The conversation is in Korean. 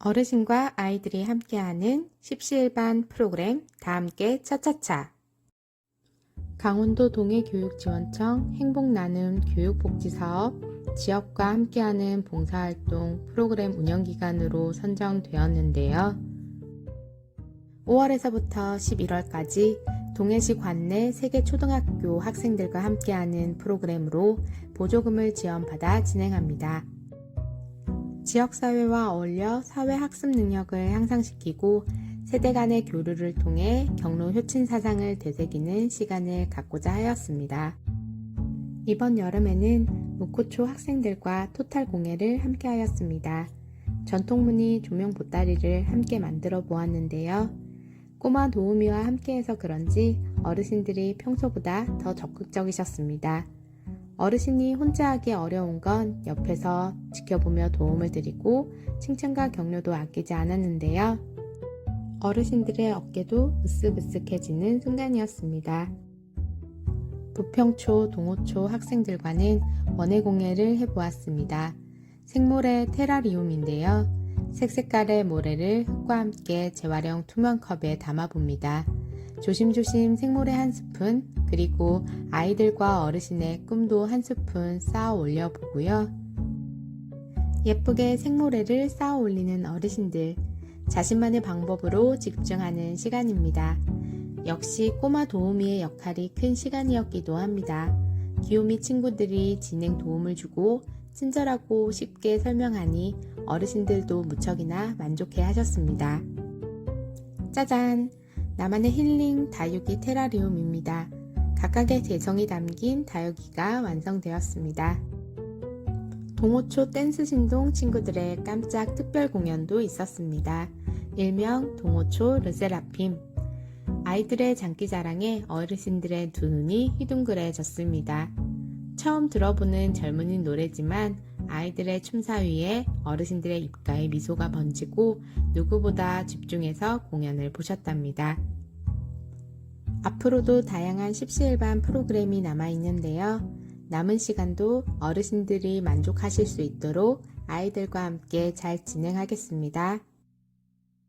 어르신과 아이들이 함께하는 십시일반 프로그램 다함께 차차차 강원도 동해교육지원청 행복나눔 교육복지사업 지역과 함께하는 봉사활동 프로그램 운영기간으로 선정되었는데요. 5월에서부터 11월까지 동해시 관내 세계 초등학교 학생들과 함께하는 프로그램으로 보조금을 지원받아 진행합니다. 지역사회와 어울려 사회 학습 능력을 향상시키고 세대 간의 교류를 통해 경로 효친 사상을 되새기는 시간을 갖고자 하였습니다. 이번 여름에는 무코초 학생들과 토탈 공예를 함께 하였습니다. 전통무늬 조명 보따리를 함께 만들어 보았는데요. 꼬마 도우미와 함께해서 그런지 어르신들이 평소보다 더 적극적이셨습니다. 어르신이 혼자 하기 어려운 건 옆에서 지켜보며 도움을 드리고 칭찬과 격려도 아끼지 않았는데요. 어르신들의 어깨도 으쓱으쓱해지는 순간이었습니다. 부평초, 동호초 학생들과는 원예 공예를 해보았습니다. 생모래 테라리움인데요. 색색깔의 모래를 흙과 함께 재활용 투명 컵에 담아봅니다. 조심조심 생모래 한 스푼, 그리고 아이들과 어르신의 꿈도 한 스푼 쌓아 올려 보고요. 예쁘게 생모래를 쌓아 올리는 어르신들, 자신만의 방법으로 집중하는 시간입니다. 역시 꼬마 도우미의 역할이 큰 시간이었기도 합니다. 귀요미 친구들이 진행 도움을 주고 친절하고 쉽게 설명하니 어르신들도 무척이나 만족해 하셨습니다. 짜잔! 나만의 힐링 다육이 테라리움입니다. 각각의 개성이 담긴 다육이가 완성되었습니다. 동호초 댄스 신동 친구들의 깜짝 특별 공연도 있었습니다. 일명 동호초 르세라핌. 아이들의 장기 자랑에 어르신들의 두 눈이 휘둥그레졌습니다. 처음 들어보는 젊은이 노래지만 아이들의 춤사위에 어르신들의 입가에 미소가 번지고 누구보다 집중해서 공연을 보셨답니다. 앞으로도 다양한 십시일반 프로그램이 남아 있는데요. 남은 시간도 어르신들이 만족하실 수 있도록 아이들과 함께 잘 진행하겠습니다.